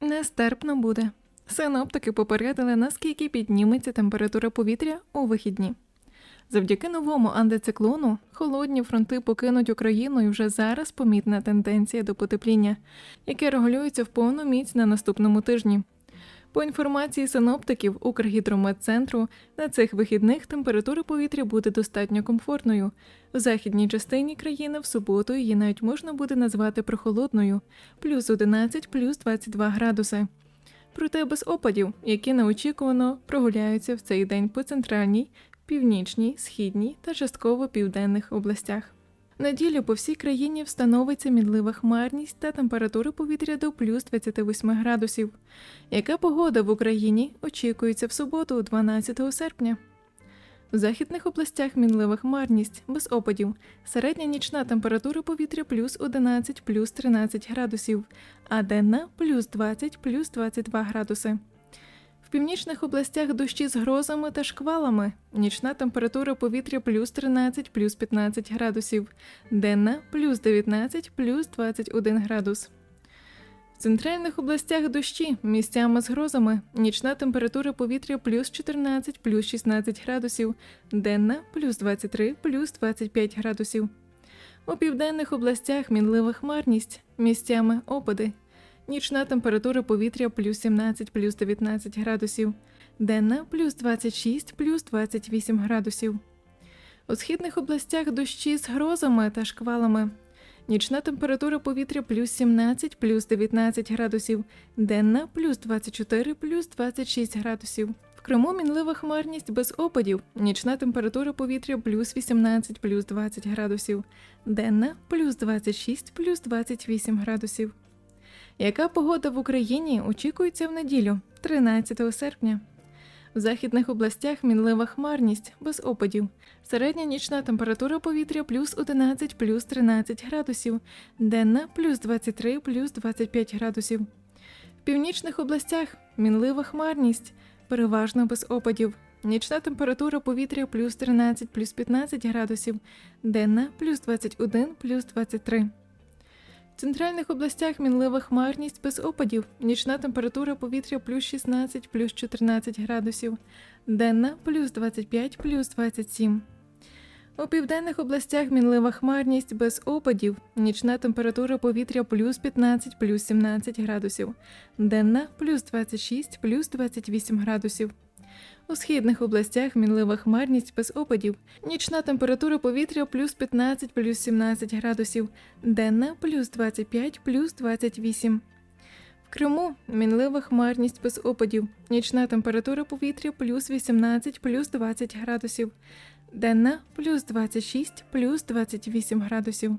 Нестерпно буде. Синоптики попередили, наскільки підніметься температура повітря у вихідні. Завдяки новому антициклону холодні фронти покинуть Україну і вже зараз помітна тенденція до потепління, яке регулюється в повну міць на наступному тижні. По інформації синоптиків Укргідрометцентру, на цих вихідних температура повітря буде достатньо комфортною. В західній частині країни в суботу її навіть можна буде назвати прохолодною плюс 11, плюс 22 градуси. Проте без опадів, які неочікувано прогуляються в цей день по центральній, північній, східній та частково південних областях. Неділю по всій країні встановиться мінлива хмарність та температура повітря до плюс 28 градусів. Яка погода в Україні очікується в суботу, 12 серпня? В західних областях мінлива хмарність, без опадів. Середня нічна температура повітря плюс 11, плюс 13 градусів, а денна плюс 20, плюс 22 градуси. Північних областях дощі з грозами та шквалами. Нічна температура повітря плюс 13, плюс 15 градусів, денна плюс 19, плюс 21 градус. В центральних областях дощі місцями з грозами. Нічна температура повітря плюс 14, плюс 16 градусів, денна плюс 23, плюс 25 градусів. У південних областях мінлива хмарність, місцями опади. Нічна температура повітря плюс 17, плюс 19 градусів, денна плюс 26, плюс 28 градусів. У східних областях дощі з грозами та шквалами. Нічна температура повітря плюс 17, плюс 19 градусів, денна плюс 24, плюс 26 градусів. В Криму мінлива хмарність без опадів. Нічна температура повітря плюс 18, плюс 20 градусів, денна плюс 26, плюс 28 градусів. Яка погода в Україні очікується в неділю, 13 серпня? В західних областях мінлива хмарність без опадів. Середня нічна температура повітря плюс 11, плюс 13 градусів, денна плюс 23, плюс 25 градусів. В північних областях мінлива хмарність, переважно без опадів. Нічна температура повітря плюс 13, плюс 15 градусів, денна плюс 21, плюс 23. В центральних областях мінлива хмарність без опадів, нічна температура повітря плюс 16, плюс 14 градусів, денна плюс 25, плюс 27. У південних областях мінлива хмарність без опадів, нічна температура повітря плюс 15, плюс 17 градусів, денна плюс 26, плюс 28 градусів. У східних областях мінлива хмарність без опадів, нічна температура повітря плюс 15, плюс 17 градусів, денна плюс 25, плюс 28. В Криму мінлива хмарність без опадів, нічна температура повітря плюс 18, плюс 20 градусів, денна плюс 26, плюс 28 градусів.